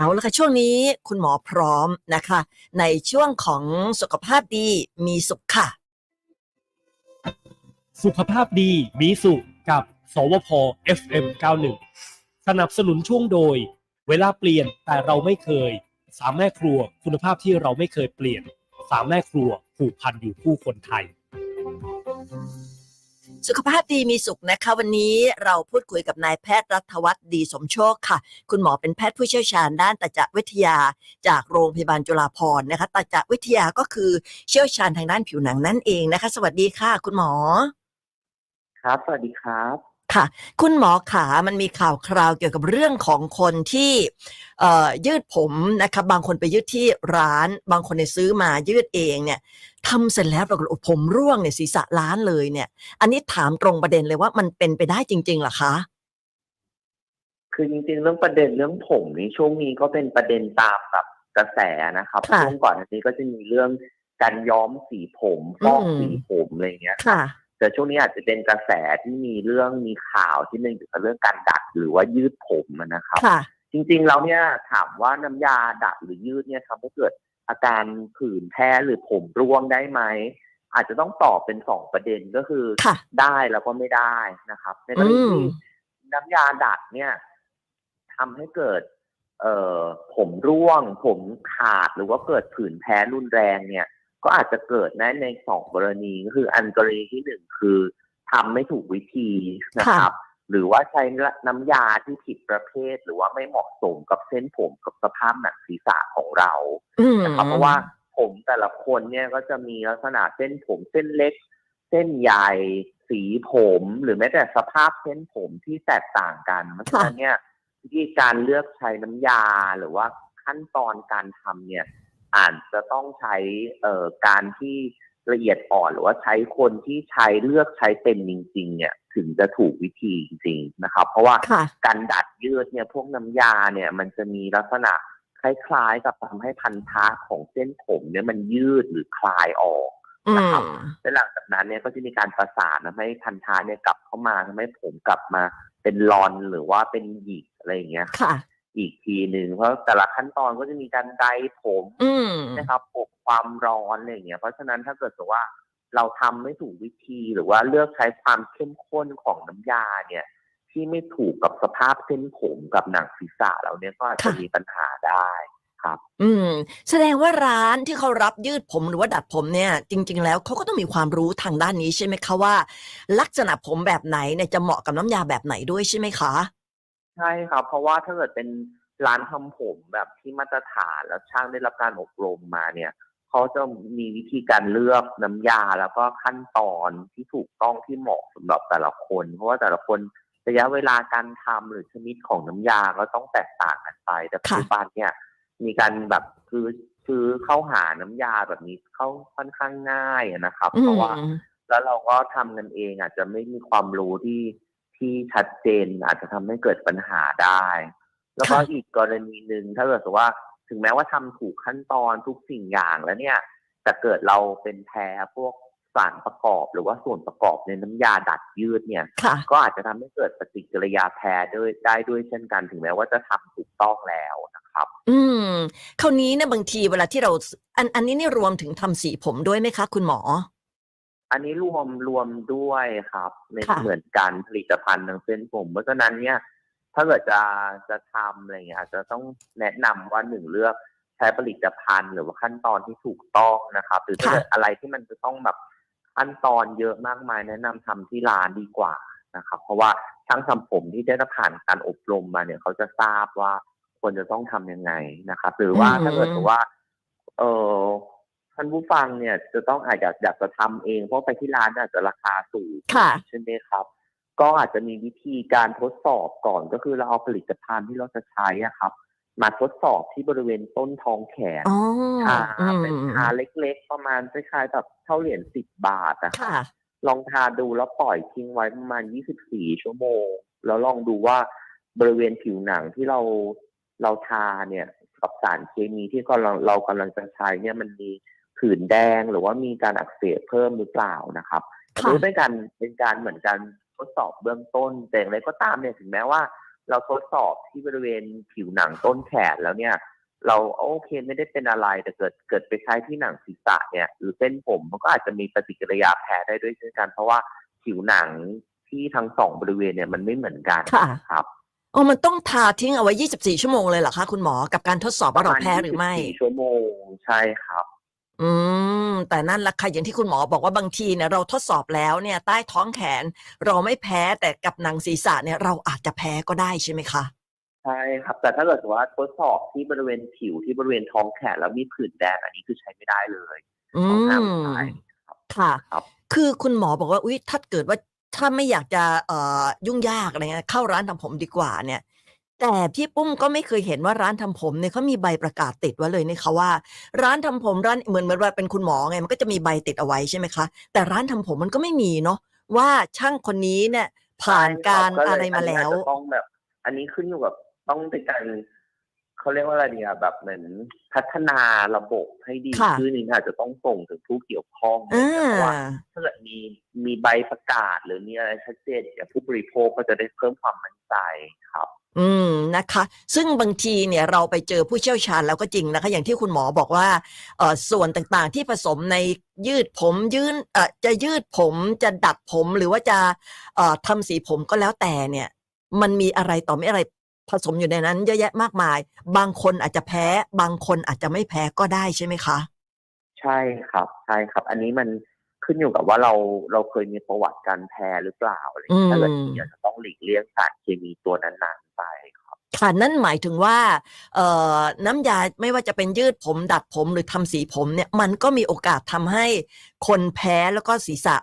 เอาละค่ะช่วงนี้คุณหมอพร้อมนะคะ ในช่วงของสุขภาพดีมีสุขค่ะ สุขภาพดีมีสุขกับ สวพ FM 91สนับสนุนช่วงโดย เวลาเปลี่ยนแต่เราไม่เคย สามแม่ครัวคุณภาพที่เราไม่เคยเปลี่ยน สามแม่ครัวผูกพันอยู่คู่คนไทย สุขภาพดีมีสุขนะคะ วันนี้เราพูดคุยกับนายแพทย์รัฐวัฒน์ดีสมโชคค่ะ คุณหมอเป็นแพทย์ผู้เชี่ยวชาญด้านตาจักวิทยาจากโรงพยาบาลจุฬาภรณ์นะคะตาจักวิทยาก็คือเชี่ยวชาญทางด้านผิวหนังนั่นเองนะคะ สวัสดีค่ะ คุณหมอ ครับ สวัสดีครับ ค่ะ คุณหมอขามันมีข่าวคราวเกี่ยวกับเรื่องของคนที่เอ่อยืดผมนะคะบางคนไปยืดที่ร้าน บางคนเนี่ยซื้อมายืดเองเนี่ยทำเสร็จแล้วปรากฏว่าผมร่วงเนี่ยศีรษะล้านเลยเนี่ย อันนี้ถามตรงประเด็นเลยว่ามันเป็นไปได้จริงๆเหรอคะคือจริงๆเรื่องประเด็นเรื่องผมนี่ช่วงนี้ก็เป็นประเด็นตามกับกระแสนะครับค่ะช่วงก่อนอันนี้ก็จะมีเรื่องการย้อมสีผมฟอกอืมสีผมอะไรเงี้ยค่ะ แต่ช่วงนี้อาจจะเป็นกระแสที่มีเรื่องมีข่าวที่เนื่องจากบเรื่องการดัดหรือว่ายืดผมอะนะครับค่ะจริงๆแล้วเนี่ยถามว่าน้ำยาดัดหรือยืดเนี่ยทำให้เกิดอาการผื่นแพ้หรือผมร่วงได้ไหมอาจจะต้องตอบเป็นสองประเด็นก็คือค่ะได้แล้วก็ไม่ได้นะครับ ในกรณีอืมที่น้ำยาดัดเนี่ยทำให้เกิด เอ่อผมร่วง ผมขาดหรือว่าเกิดผื่นแพ้รุนแรงเนี่ย ก็อาจจะเกิดได้ในสองกรณีก็คืออันกรณีที่หนึ่งคือทำไม่ถูกวิธีนะครับ หรือว่าใช้น้ำยาที่ผิดประเภท หรือว่าไม่เหมาะสมกับเส้นผมกับสภาพหนังศีรษะของเราอืมนะครับเพราะว่าผมแต่ละคนเนี่ยก็จะมีลักษณะเส้นผมเส้นเล็ก เส้นใหญ่สีผมหรือแม้แต่สภาพเส้นผมที่แตกต่างกันเพราะฉะนั้นเนี่ยวิธีการเลือกใช้น้ำยาหรือว่าขั้นตอนการทำเนี่ย อาจจะต้องใช้เอ่อการที่ละเอียดอ่อนหรือว่าใช้คนที่ใช้เลือกใช้เป็นจริง ๆ เนี่ย ถึงจะถูกวิธีจริงๆนะครับ เพราะว่าค่ะการดัดยืดเนี่ยพวกน้ำยาเนี่ย มันจะมีลักษณะคล้ายๆ กับทำให้พันธะของเส้นผมเนี่ยมันยืดหรือคลายออกอืนะครับมและหลังจากนั้นเนี่ยก็จะมีการประสานทำให้พันธะเนี่ยกลับเข้ามาทำให้ผมกลับมาเป็นรอนหรือว่าเป็นหยิกอะไรอย่างเงี้ยค่ะ อีกทีหนึ่งเพราะแต่ละขั้นตอนก็จะมีการไดผมอืมนะครับปกความร้อนอะไรอย่างเงี้ยเพราะฉะนั้นถ้าเกิดสมมติว่าเราทำไม่ถูกวิธีหรือว่าเลือกใช้ความเข้มข้นของน้ำยาเนี่ย ที่ไม่ถูกกับสภาพเส้นผมกับหนังศีรษะเราเนี่ยก็อาจจะค่ะมีปัญหาได้ครับ อืม แสดงว่าร้านที่เขารับยืดผมหรือว่าดัดผมเนี่ย จริง ๆ แล้วเขาก็ต้องมีความรู้ทางด้านนี้ใช่ไหมคะว่า ลักษณะผมแบบไหนเนี่ยจะเหมาะกับน้ำยาแบบไหนด้วยใช่ไหมคะ ใช่ครับ เพราะว่าถ้าเกิดเป็นร้านทำผมแบบที่มาตรฐานแล้วช่างได้รับการอบรมมาเนี่ยเขาจะมีวิธีการเลือกน้ำยาแล้วก็ขั้นตอนที่ถูกต้องที่เหมาะสำหรับแต่ละคน เพราะว่าแต่ละคนระยะเวลาการทำหรือชนิดของน้ำยาก็ต้องแตกต่างกันไป แต่ปัจจุบันเนี่ยมีการแบบคือซื้อเข้าหาน้ำยาแบบนี้เข้าค่อนข้างง่ายนะครับ เพราะว่า แล้วเราก็ทำกันเองอาจจะไม่มีความรู้ที่ ที่ชัดเจนอาจจะทำให้เกิดปัญหาได้ แล้วก็ค่ะ อีกกรณีหนึ่งถ้าเกิดสมมุติว่าถึงแม้ว่าทำถูกขั้นตอนทุกสิ่งอย่างแล้วเนี่ย แต่เกิดเราเป็นแพ้พวกสารประกอบหรือว่าส่วนประกอบในน้ำยาดัดยืดเนี่ย ค่ะ ก็อาจจะทำให้เกิดปฏิกิริยาแพ้ด้วยได้ด้วยเช่นกัน ถึงแม้ว่าจะทำถูกต้องแล้วนะครับ อืม คราวนี้เนี่ยบางทีเวลาที่เรา อันอันนี้นี่รวมถึงทำสีผมด้วยไหมคะ คุณหมอ อันนี้รวมรวมด้วยครับในค่ะ เหมือนกันผลิตภัณฑ์ทางเส้นผม เพราะฉะนั้นเนี่ย ถ้าเกิดจะจะทำอะไรเงี้ยอาจจะต้องแนะนำว่าหนึ่งเลือกใช้ผลิตภัณฑ์ หรือว่าขั้นตอนที่ถูกต้องนะครับ หรือถ้าค่ะเกิดอะไรที่มันจะต้องแบบขั้นตอนเยอะมากมาย แนะนำทำที่ร้านดีกว่านะครับ เพราะว่าช่างทำผมที่ได้ผ่านการอบรมมาเนี่ยเขาจะทราบว่าควรจะต้องทำยังไงนะครับ หรือว่าอืม ถ้าเกิดสมมุติว่า เออ ท่านผู้ฟังเนี่ยจะต้องอาจจะอยากจะทำเอง เพราะไปที่ร้านอาจจะราคาสูงค่ะใช่ไหมครับ ก็อาจจะมีวิธีการทดสอบก่อนก็คือเราเอาผลิตภัณฑ์ที่เราจะใช้อะครับ มาทดสอบที่บริเวณต้นท้องแขนอ๋อทาอืมเป็นทาเล็กๆ ประมาณคล้ายๆแบบเท่าเหรียญสิบบาทอะครับค่ะลองทาดูแล้วปล่อยทิ้งไว้ประมาณ 24 ชั่วโมง แล้วลองดูว่าบริเวณผิวหนังที่เราเราทาเนี่ยกับสารเคมีที่กำลังเรากำลังจะใช้เนี่ยมันมี ผื่นแดงหรือว่ามีการอักเสบเพิ่มหรือเปล่านะครับอันค่ะนี้เป็นการเป็นการเหมือนการทดสอบเบื้องต้นแต่อย่างไรก็ตามเนี่ยถึงแม้ว่า เราทดสอบที่บริเวณผิวหนังต้นแขนแล้วเนี่ย เราโอเคไม่ได้เป็นอะไรแต่เกิดเกิดไปใช้ที่หนังศีรษะเนี่ยหรือเส้นผมมันก็อาจจะมีปฏิกิริยาแพ้ได้ด้วยเช่นกัน เพราะว่าผิวหนังที่ทั้งสองบริเวณเนี่ยมันไม่เหมือนกันค่ะครับอ๋อมันต้องทาทิ้งเอาไว้ 24 ชั่วโมงเลยเหรอคะคุณหมอ กับการทดสอบว่าเราแพ้หรือไม่ 24 ชั่วโมง ใช่ครับ อืม แต่นั่นละค่ะอย่างที่คุณหมอบอกว่าบางทีเนี่ยเราทดสอบแล้วเนี่ยใต้ท้องแขนเราไม่แพ้แต่กับหนังศีรษะเนี่ยเราอาจจะแพ้ก็ได้ใช่ไหมคะ ใช่ครับ แต่ถ้าเกิดว่าทดสอบที่บริเวณผิวที่บริเวณท้องแขนแล้วมีผื่นแดงอันนี้คือใช้ไม่ได้เลยอืต้องห้ามม ใช้ค่ะ ครับ คือคุณหมอบอกว่า อุ้ยถ้าเกิดว่าถ้าไม่อยากจะเอ่อยุ่งยากอะไรเงี้ยเข้าร้านทำผมดีกว่าเนี่ย แต่พี่ปุ้มก็ไม่เคยเห็นว่าร้านทำผมเนี่ยเขามีใบประกาศติดไว้เลยนี่คะว่า ร้านทำผมร้านเหมือนเหมือนว่าเป็นคุณหมอไงมันก็จะมีใบติดเอาไว้ใช่ไหมคะ แต่ร้านทำผมมันก็ไม่มีเนาะว่าช่างคนนี้เนี่ย ผ่านการใช่คบอะไรมาก็เยแล้วอันนี้อาจจะต้องแบบ อันนี้ขึ้นอยู่กับต้องเป็นการเขาเรียกว่าอะไรเนี่ยแบบเหมือนพัฒนาระบบให้ดีค่ะขึ้นนี่อาจจะต้องส่งถึงผู้เกี่ยวข้องอ่เพราะว่าาถ้าเกิดมีมีใบประกาศหรือมีอะไรชัดเจนเนี่ยผู้บริโภคก็จะได้เพิ่มความมั่นใจครับ อืมนะคะ ซึ่งบางทีเนี่ยเราไปเจอผู้เชี่ยวชาญแล้วก็จริงนะคะ อย่างที่คุณหมอบอกว่าเอ่อส่วนต่างๆที่ผสมในยืดผมยืนเอ่อจะยืดผมจะดัดผมหรือว่าจะเอ่อทำสีผมก็แล้วแต่เนี่ย มันมีอะไรต่อไม่อะไรผสมอยู่ในนั้น เยอะแยะมากมาย บางคนอาจจะแพ้ บางคนอาจจะไม่แพ้ก็ได้ใช่ไหมคะ ใช่ครับ ใช่ครับ อันนี้มันขึ้นอยู่กับว่าเราเราเคยมีประวัติการแพ้หรือเปล่าอะไรอย่างเงี้ยถ้าเกิดอืมมีอาจจะต้องหลีกเลี่ยงสารเคมีตัวนั้นๆไป ครับค่ะนั่นหมายถึงว่าเอ่อน้ำยาไม่ว่าจะเป็นยืดผมดัดผมหรือทำสีผมเนี่ยมันก็มีโอกาสทำให้คนแพ้แล้วก็ศีรษะ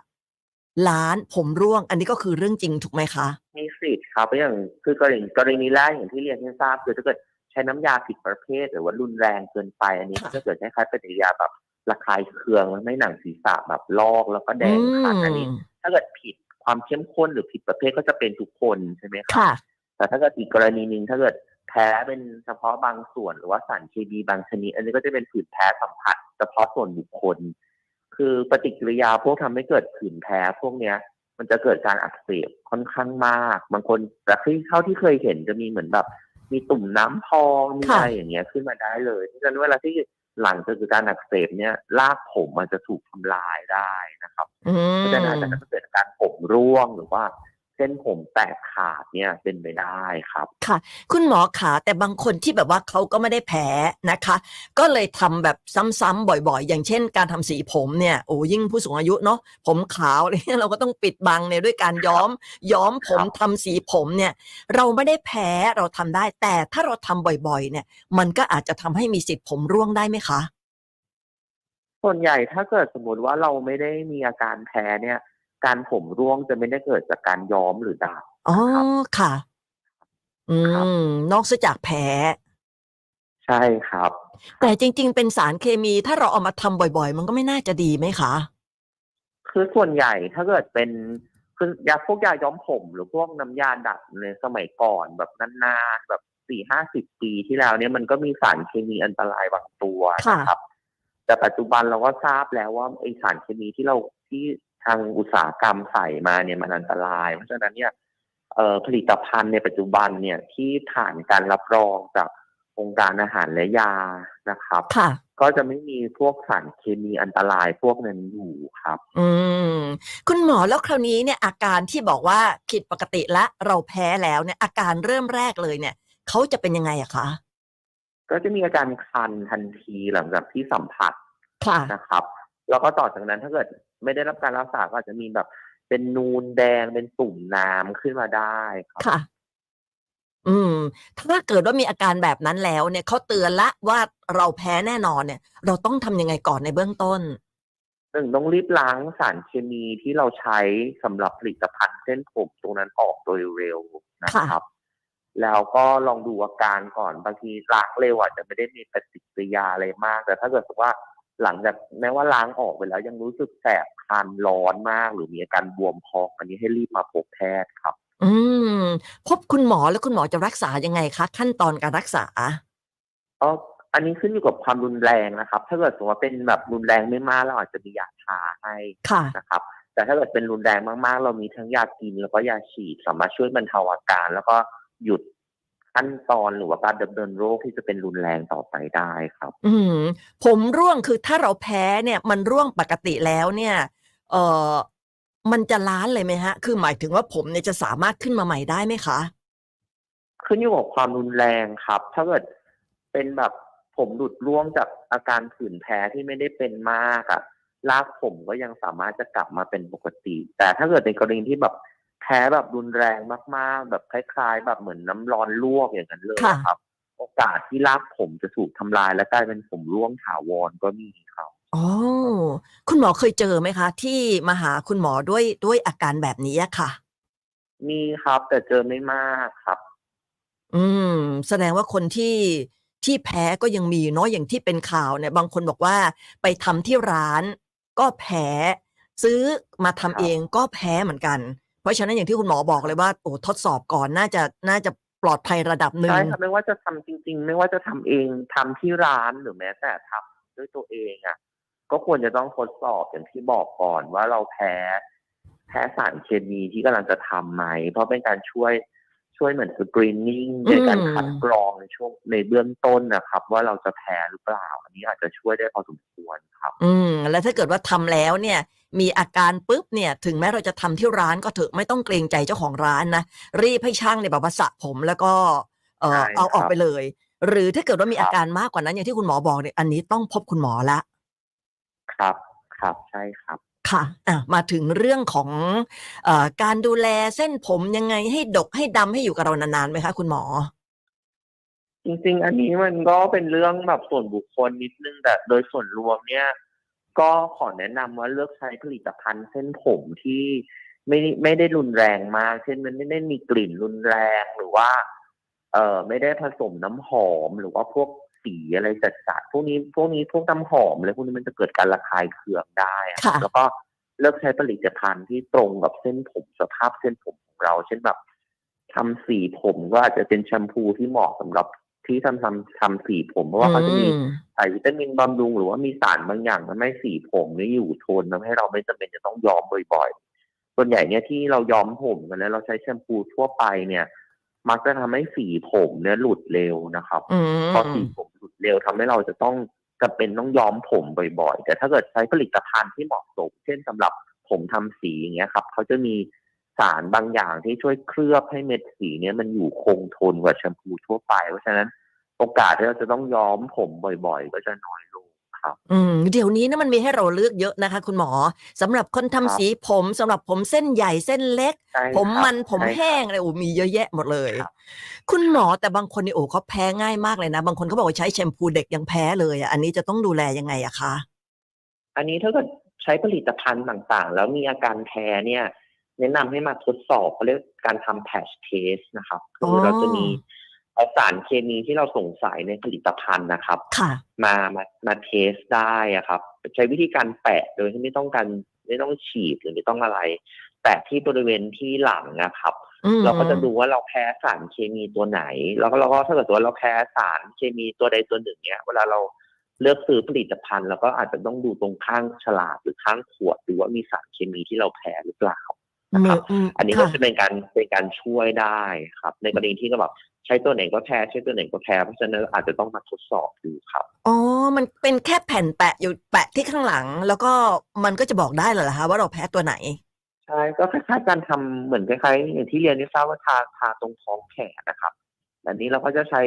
ล้านผมร่วง อันนี้ก็คือเรื่องจริงถูกไหมคะมีสิทธิ์ครับเพราะอย่างคือกรณีกรณีแรกอย่างที่เรียนให้ทราบคือถ้าเกิดใช้น้ำยาผิดประเภท หรือว่ารุนแรงเกินไป อันนี้ค่ะก็จะเกิดคล้ายๆปฏิกิริยาแบบระคายเคืองแล้วไม่หนังศีรษะแบบลอกแล้วก็แดงขัดอันนี้อืมถ้าเกิดผิดความเข้มข้นหรือผิดประเภทก็จะเป็นทุกคนใช่ไหมครับค่ะ แต่ถ้าเกิดอีกกรณีหนึ่งถ้าเกิดแพ้เป็นเฉพาะบางส่วนหรือว่าสารเคมีบางชนิด อันนี้ก็จะเป็นผื่นแพ้สัมผัส เฉพาะส่วนบุคคล คือปฏิกิริยาพวกทำให้เกิดผื่นแพ้พวกเนี้ย มันจะเกิดการอักเสบค่อนข้างมาก บางคนแต่ที่เท่าที่เคยเห็นจะมีเหมือนแบบ มีตุ่มน้ำพองมีค่ะอะไรอย่างเงี้ยขึ้นมาได้เลยเพราะฉะนั้นเวลาที่หลังจากการอักเสบเนี่ยรากผมมันจะถูกทำลายได้นะครับอืเพราะฉะนั้นมอาจจะเกิดอาการผมร่วงหรือว่า เส้นผมแตกขาดเนี่ยเป็นไปได้ครับ ค่ะ คุณหมอขาแต่บางคนที่แบบว่าเขาก็ไม่ได้แพ้นะคะ ก็เลยทำแบบซ้ำๆบ่อยๆ อย่างเช่น การทำสีผมเนี่ยโอ้ยิ่งผู้สูงอายุเนาะผมขาวอะไรเงี้ยเราก็ต้องปิดบังเนี่ยด้วยการย้อมย้อมผมครับทำสีผมเนี่ย เราไม่ได้แพ้เราทำได้ แต่ถ้าเราทำบ่อยๆ เนี่ย มันก็อาจจะทำให้มีสิทธิ์ผมร่วงได้ไหมคะ ส่วนใหญ่ถ้าเกิดสมมติว่าเราไม่ได้มีอาการแพ้เนี่ย การผมร่วงจะไม่ได้เกิดจากการย้อมหรือดาบอ๋อ ครับ ค่ะ อืครับ ม นอกจากแพ้ ใช่ครับ แต่จริง ๆ เป็นสารเคมี ถ้าเราเอามาทำบ่อย ๆ มันก็ไม่น่าจะดีไหมคะ คือส่วนใหญ่ถ้าเกิดเป็นคือยาพวกยาย้อมผม หรือพวกน้ำยาดัดในสมัยก่อนแบบนานๆแบบสี่ห้าสิบปีที่แล้วเนี่ยมันก็มีสารเคมีอันตรายบางตัวค่ะ นะครับ แต่ปัจจุบันเราก็ทราบแล้วว่าไอสารเคมีที่เราที่ ทางอุตสาหกรรมใส่มาเนี่ยมันอันตราย เพราะฉะนั้นเนี่ยเอ่อผลิตภัณฑ์ในปัจจุบันเนี่ยที่ผ่านการรับรองจากองค์การอาหารและยานะครับค่ะก็จะไม่มีพวกสารเคมีอันตรายพวกนั้นอยู่ครับ อืม คุณหมอแล้วคราวนี้เนี่ยอาการที่บอกว่าผิดปกติละเราแพ้แล้วเนี่ย อาการเริ่มแรกเลยเนี่ยเขาจะเป็นยังไงอะคะก็จะมีอาการคันทันทีหลังจากที่สัมผัสค่ะนะครับ แล้วก็ต่อจากนั้นถ้าเกิด ไม่ได้รับการรักษาก็อาจจะมีแบบ เป็นนูนแดงเป็นตุ่มน้ำขึ้นมาได้ครับค่ะ อืม ถ้าเกิดว่ามีอาการแบบนั้นแล้ว เนี่ยเขาเตือนละว่าเราแพ้แน่นอนเนี่ย เราต้องทำยังไงก่อนในเบื้องต้นหนึ่งต้องรีบล้างสารเคมีที่เราใช้สำหรับผลิตภัณฑ์เส้นผมตรงนั้นออกโดยเร็วนะครับ แล้วก็ลองดูอาการก่อนบางทีล้างเร็วอาจจะไม่ได้มีปฏิกิริยาอะไรมาก แต่ถ้าเกิดสมมุติว่า หลังจากแม้ว่าล้างออกไปแล้ว ยังรู้สึกแสบคันร้อนมาก หรือมีอาการบวมพองอันนี้ให้รีบมาพบแพทย์ครับ อืม พบคุณหมอแล้วคุณหมอจะรักษายังไงคะ ขั้นตอนการรักษาก็อันนี้ขึ้นอยู่กับความรุนแรงนะครับ ถ้าเกิดสมมติว่าเป็นแบบรุนแรงไม่มากเราอาจจะมียาทาให้ค่ะนะครับ แต่ถ้าเกิดเป็นรุนแรงมากๆ เรามีทั้งยากินแล้วก็ยาฉีดสามารถช่วยบรรเทาอาการ แล้วก็หยุด ขั้นตอนหรือว่าการดำเนินโรคที่จะเป็นรุนแรงต่อไปได้ครับ อืมผมร่วงคือถ้าเราแพ้เนี่ย มันร่วงปกติแล้วเนี่ย เออมันจะล้านเลยไหมฮะ คือหมายถึงว่าผมเนี่ยจะสามารถขึ้นมาใหม่ได้ไหมคะ ขึ้นอยู่กับความรุนแรงครับ ถ้าเกิดเป็นแบบผมหลุดร่วงจากอาการผื่นแพ้ที่ไม่ได้เป็นมากอะรากผมก็ยังสามารถจะกลับมาเป็นปกติ แต่ถ้าเกิดในกรณีที่แบบ แพ้แบบรุนแรงมากๆ แบบคล้ายๆ แบบเหมือนน้ำร้อนลวกอย่างนั้นเลยค่ะครับ โอกาสที่รากผมจะถูกทำลายและกลายเป็นผมร่วงถาวรก็มีครับอ๋อคุณหมอเคยเจอไหมคะ ที่มาหาคุณหมอด้วยด้วยอาการแบบนี้อะค่ะ มีครับ แต่เจอไม่มากครับ อืม แสดงว่าคนที่ที่แพ้ก็ยังมีเนาะอย่างที่เป็นข่าวเนี่ย บางคนบอกว่าไปทำที่ร้าน ก็แพ้ ซื้อมาทำครับเองก็แพ้เหมือนกัน เพราะฉะนั้นอย่างที่คุณหมอบอกเลยว่าโอ้ทดสอบก่อนน่าจะน่าจะปลอดภัยระดับหนึ่ง ใช่ครับไม่ว่าจะทำจริง ๆ ไม่ว่าจะทำเองทำที่ร้านหรือแม้แต่ทำด้วยตัวเองอะ ก็ควรจะต้องทดสอบอย่างที่บอกก่อนว่าเราแพ้ แพ้สารเคมีที่กำลังจะทำไหมเพราะเป็นการช่วย ช่วยเหมือนสกรีนนิ่งในการคัดกรองในช่วงในเบื้องต้นนะครับ ว่าเราจะแพ้หรือเปล่า อันนี้อาจจะช่วยได้พอสมควรครับ อืม แล้วถ้าเกิดว่าทำแล้วเนี่ย มีอาการปุ๊บเนี่ย ถึงแม้เราจะทำที่ร้านก็เถอะไม่ต้องเกรงใจเจ้าของร้านนะ รีบให้ช่างเนี่ยแบบว่าสระผมแล้วก็เออใช่เอาออกครับไปเลย หรือถ้าเกิดว่ามีครับอาการมากกว่านั้นอย่างที่คุณหมอบอกเนี่ยอันนี้ต้องพบคุณหมอละ ครับครับใช่ครับ ค่ะะมาถึงเรื่องของอการดูแลเส้นผมยังไงให้ดกให้ดำให้อยู่กับเรานานๆไหมคะ คุณหมอ จริงๆ อันนี้มันก็เป็นเรื่องแบบส่วนบุคคลนิดนึงแต่โดยส่วนรวมเนี่ย ก็ขอแนะนำว่าเลือกใช้ผลิตภัณฑ์เส้นผมที่ไม่ไม่ได้รุนแรงมาก เช่นมันไม่ได้มีกลิ่นรุนแรงหรือว่า เออไม่ได้ผสมน้ำหอมหรือว่าพวก สีอะไรจัดๆพวกนี้พวกนี้พวกน้ำหอมอะไรพวกนี้มันจะเกิดการระคายเคืองได้อะค่ะแล้วก็เลือกใช้ผลิตภัณฑ์ที่ตรงกับเส้นผมสภาพเส้นผมของเรา เช่นแบบทำสีผมก็อาจจะเป็นแชมพูที่เหมาะสำหรับที่ทำทำทำสีผมเพราะว่าเขาจะมีอืมใส่วิตามินบำรุงหรือว่ามีสารบางอย่างทำให้สีผมเนี่ยอยู่ทนทำให้เราไม่จำเป็นจะต้องย้อมบ่อยๆ ส่วนใหญ่เนี่ยที่เราย้อมผมกันแล้วเราใช้แชมพูทั่วไปเนี่ย มักจะทำให้สีผมเนี่ยหลุดเร็วนะครับอืมพอสีผมหลุดเร็วทำให้เราจะต้องจำเป็นต้องย้อมผมบ่อยๆ แต่ถ้าเกิดใช้ผลิตภัณฑ์ที่เหมาะสม เช่นสำหรับผมทำสีอย่างเงี้ยครับเขาจะมีสารบางอย่างที่ช่วยเคลือบให้เม็ดสีเนี่ยมันอยู่คงทนกว่าแชมพูทั่วไป เพราะฉะนั้นโอกาสที่เราจะต้องย้อมผมบ่อยๆ ก็จะน้อยลง ครับ อืมเดี๋ยวนี้นะมันมีให้เราเลือกเยอะนะคะ คุณหมอสำหรับคนทำครับสีผมสำหรับผมเส้นใหญ่เส้นเล็ก ใช่ผมครับมันผมใช่ครับแห้งอะไรโอ้มีเยอะแยะหมดเลย ครับ คุณหมอแต่บางคนนี่โอ้เขาแพ้ง่ายมากเลยนะ บางคนเขาบอกว่าใช้แชมพูเด็กยังแพ้เลยอะอันนี้จะต้องดูแลยังไงอะคะ อันนี้ถ้าเกิดใช้ผลิตภัณฑ์ต่างๆ แล้วมีอาการแพ้เนี่ย แนะนำให้มาทดสอบเขาเรียกการทำแพชเทสนะครับ คือเราจะมี เอาสารเคมีที่เราสงสัยในผลิตภัณฑ์นะครับ ค่ะ มามามาเทสได้อะครับ ใช้วิธีการแปะโดยที่ไม่ต้องการไม่ต้องฉีดหรือไม่ต้องอะไร แปะที่บริเวณที่หลังนะครับอืมเราก็จะดูว่าเราแพ้สารเคมีตัวไหน แล้วก็เราก็ถ้าเกิดว่าเราแพ้สารเคมีตัวใดตัวหนึ่งเนี้ย เวลาเราเลือกซื้อผลิตภัณฑ์เราก็อาจจะต้องดูตรงข้างฉลากหรือข้างขวดดูว่ามีสารเคมีที่เราแพ้หรือเปล่า นะครับมอันนี้ก็ค่ะจะเป็นการเป็นการช่วยได้ครับ ในกรณีที่ก็แบบใช้ตัวไหนก็แพ้ใช้ตัวไหนก็แพ้เพราะฉะนั้นอาจจะต้องมาทดสอบดูครับอ๋อ มันเป็นแค่แผ่นแปะอยู่แปะที่ข้างหลัง แล้วก็มันก็จะบอกได้เหรอคะว่าเราแพ้ตัวไหนใช่ก็คล้ายๆการทำเหมือนคล้ายๆอย่างที่เรียนที่ทราบว่าทาทาตรงท้องแขนนะครับอันนี้เราก็จะใช้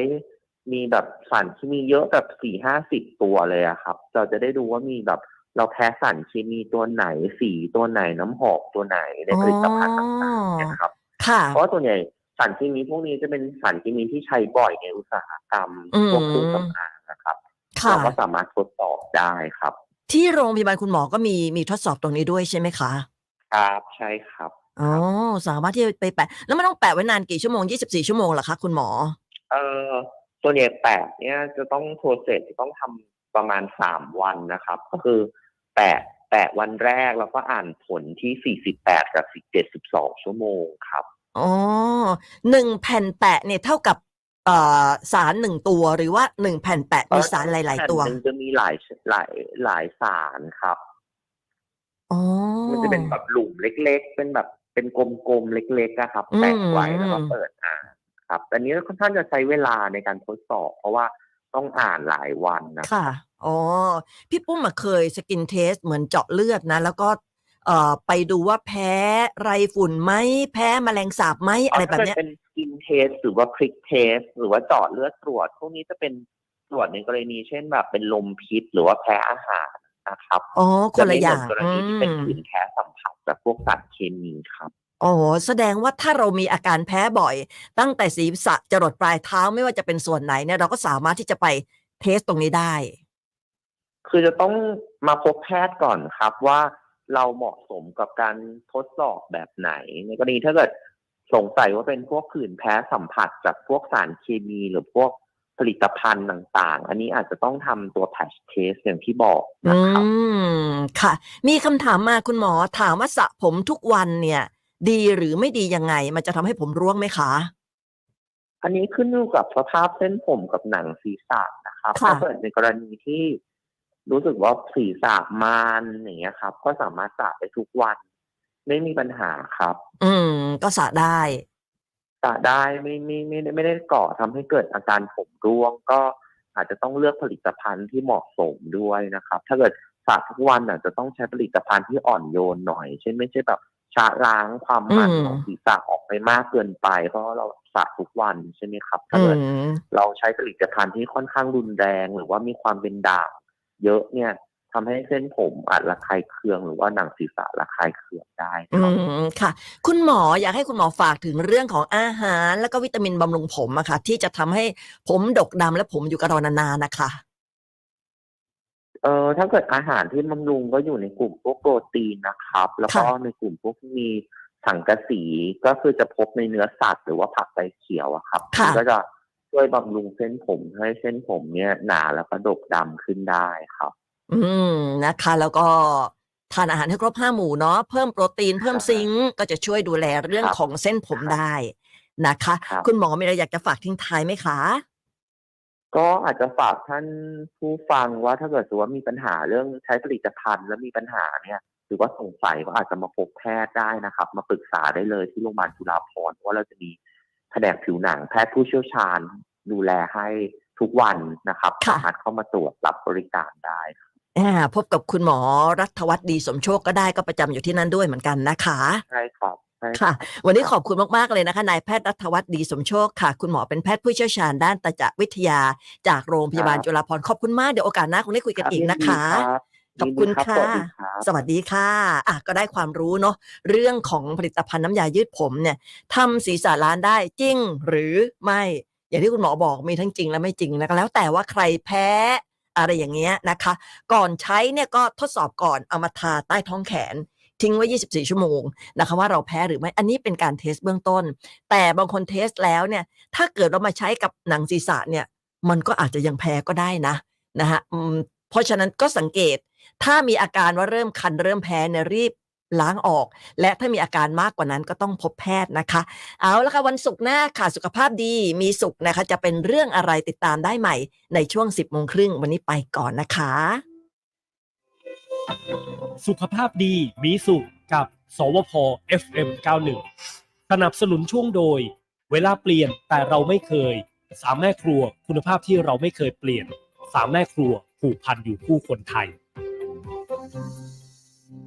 มีแบบสารที่มีเยอะแบบสี่ห้าสิบตัวเลยอะครับ เราจะได้ดูว่ามีแบบ เราแพ้สารเคมีตัวไหนสีตัวไหนน้ำหอมตัวไหนในผลิตภัณฑ์ต่างๆนะครับค่ะเพราะว่าส่วนใหญ่สารเคมีพวกนี้จะเป็นสารเคมีที่ใช้บ่อยในอุตสาหกรรมอืมพวกเครื่องสำอางนะครับค่ะเราก็สามารถทดสอบได้ครับ ที่โรงพยาบาลคุณหมอก็มีมีทดสอบตรงนี้ด้วยใช่ไหมคะครับใช่ครับอ๋อสามารถที่จะไปแปะ แล้วมันต้องแปะไว้นานกี่ชั่วโมง 24 ชั่วโมงเหรอคะคุณหมอ เอ่อส่วนใหญ่แปะเนี่ยจะต้องโปรเซสจะต้องทำประมาณสามวันนะครับ ก็คือ แปะแปะวันแรกแล้วก็อ่านผลที่สี่สิบแปดกับสิบเจ็ดสิบสองชั่วโมงครับอ๋อหนึ่งแผ่นแปะเนี่ยเท่ากับเอ่อสารหนึ่งตัวหรือว่าหนึ่งแผ่นแปะมีสารหลาย ๆ ตัวแผ่นหนึ่งจะมีหลายหลายหลายสารครับอ๋อมันจะเป็นแบบหลุมเล็ก ๆ เป็นแบบเป็นกลมๆเล็กๆนะครับอืมแปะไว้แล้วก็อืมเปิดอ่านครับแต่อันนี้ค่อนข้างจะใช้เวลาในการทดสอบ เพราะว่า ต้องอ่านหลายวันนะค่ะ อ๋อ พี่ปุ้มอะเคยสกินเทสเหมือนเจาะเลือดนะ แล้วก็เอ่อไปดูว่าแพ้ไรฝุ่นไหมแพ้แมลงสาบไหมอะไรแบบเนี้ยถ้ากิดเป็นสกินเทสหรือว่าพริกเทสหรือว่าเจาะเลือดตรวจ พวกนี้จะเป็นตรวจในกรณีเช่นแบบเป็นลมพิษหรือว่าแพ้อาหารนะครับ อ๋อ คนละอย่างจไม่เหมืนกรณีที่เป็นอืมผื่นแพ้สัมผัสจากพวกสารเคมีครับ อ๋อแสดงว่าถ้าเรามีอาการแพ้บ่อย ตั้งแต่ศีรษะจรดปลายเท้าไม่ว่าจะเป็นส่วนไหนเนี่ยเราก็สามารถที่จะไปเทสตรงนี้ได้ คือจะต้องมาพบแพทย์ก่อนครับว่าเราเหมาะสมกับการทดสอบแบบไหน ในกรณีถ้าเกิดสงสัยว่าเป็นพวกผื่นแพ้สัมผัสจากพวกสารเคมีหรือพวกผลิตภัณฑ์ต่าง ๆ อันนี้อาจจะต้องทำตัว patch test อย่างที่บอกอืนะครับมค่ะ มีคำถามมาคุณหมอถามว่าสระผมทุกวันเนี่ย ดีหรือไม่ดียังไง มันจะทำให้ผมร่วงไหมคะ อันนี้ขึ้นอยู่กับสภาพเส้นผมกับหนังศีรษะนะครับค่ะ ถ้าเกิดในกรณีที่รู้สึกว่าศีรษะมันอย่างเงี้ยครับ ก็สามารถสระไปทุกวัน ไม่มีปัญหาครับอืม ก็สระได้ สระได้ไม่ไม่ไม่ไม่ไม่ได้ก่อทำให้เกิดอาการผมร่วง ก็อาจจะต้องเลือกผลิตภัณฑ์ที่เหมาะสมด้วยนะครับ ถ้าเกิดสระทุกวันอาจจะต้องใช้ผลิตภัณฑ์ที่อ่อนโยนหน่อย เช่นไม่ใช่แบบ ชะล้างความมันอืม ของศีรษะออกไปมากเกินไป เพราะว่าเราสระทุกวันใช่ไหมครับถ้าอืเกิด ม เราใช้ผลิตภัณฑ์ที่ค่อนข้างรุนแรง หรือว่ามีความเป็นด่าง เยอะเนี่ยทำให้เส้นผมอาจระคายเคือง หรือว่าหนังศีรษะระคายเคืองได้คอืรับ มค่ะ คุณหมออยากให้คุณหมอฝากถึงเรื่องของอาหาร แล้วก็วิตามินบำรุงผมอะค่ะ ที่จะทำให้ผมดกดำและผมอยู่กับเรานานๆนะคะ เอ่อถ้าเกิดอาหารที่บำรุงก็อยู่ในกลุ่มพวกโปรตีนนะครับ แล้วก็ค่ะในกลุ่มพวกที่มีสังกะสีก็คือจะพบในเนื้อสัตว์หรือว่าผักใบเขียวอะครับ ค่ะมันก็จะช่วยบำรุงเส้นผมให้เส้นผมเนี่ยหนาแล้วก็ดกดำขึ้นได้ครับ อืมนะคะ แล้วก็ทานอาหารให้ครบห้าหมู่เนาะเพิ่มโปรตีนเพิ่มครับซิงค์ก็จะช่วยดูแลเรื่องครับของเส้นผมครับได้นะคะ ครับ คุณหมอมีอะไรอยากจะฝากทิ้งท้ายไหมคะ ก็อาจจะฝากท่านผู้ฟังว่าถ้าเกิดสมมติว่ามีปัญหาเรื่องใช้ผลิตภัณฑ์แล้วมีปัญหาเนี่ยหรือว่าสงสัยก็อาจจะมาพบแพทย์ได้นะครับ มาปรึกษาได้เลยที่โรงพยาบาลจุฬาภรณ์เพราะว่าเราจะมีแผนกผิวหนังแพทย์ผู้เชี่ยวชาญดูแลให้ทุกวันนะครับค่ะสามารถเข้ามาตรวจรับบริการได้อ่าพบกับคุณหมอรัฐวัฒน์ดีสมโชคก็ได้ก็ประจำอยู่ที่นั่นด้วยเหมือนกันนะคะ ใช่ครับ ใช่รับค่ะ วันนี้ขอบคุณมาก ๆ เลยนะคะ นายแพทย์รัฐวัฒน์ดีสมโชคค่ะ คุณหมอเป็นแพทย์ผู้เชี่ยวชาญด้านตาจักวิทยาจากโรงพยาบาลครับจุฬาภรณ์ขอบคุณมากเดี๋ยวโอกาสหน้าคงได้คุยกันอีกนะคะยินดีรับขอบคุณยินดีรับค่ะสวัสดีครับสวัสดีค่ะอะ ก็ได้ความรู้เนาะเรื่องของผลิตภัณฑ์น้ำยายืดผมเนี่ยทำศีรษะล้านได้จริงหรือไม่ อย่างที่คุณหมอบอกมีทั้งจริงและไม่จริงนะคะแล้วแต่ว่าใครแพ้อะไรอย่างเงี้ยนะคะ ก่อนใช้เนี่ยก็ทดสอบก่อนเอามาทาใต้ท้องแขน ทิ้งไว้ 24 ชั่วโมงนะคะว่าเราแพ้หรือไม่ อันนี้เป็นการเทสเบื้องต้น แต่บางคนเทสแล้วเนี่ย ถ้าเกิดเรามาใช้กับหนังศีรษะเนี่ย มันก็อาจจะยังแพ้ก็ได้นะนะฮะเพราะฉะนั้นก็สังเกต ถ้ามีอาการว่าเริ่มคันเริ่มแพ้เนี่ยรีบล้างออก และถ้ามีอาการมากกว่านั้นก็ต้องพบแพทย์นะคะ เอาละค่ะวันศุกร์หน้าค่ะสุขภาพดีมีสุขนะคะ จะเป็นเรื่องอะไรติดตามได้ใหม่ในช่วง 10โมงครึ่งวันนี้ไปก่อนนะคะ สุขภาพดีมีสุขกับ สวพ FM 91 สนับสนุนช่วงโดย เวลาเปลี่ยนแต่เราไม่เคย สามแม่ครัวคุณภาพที่เราไม่เคยเปลี่ยน สามแม่ครัวผูกพันอยู่คู่คนไทย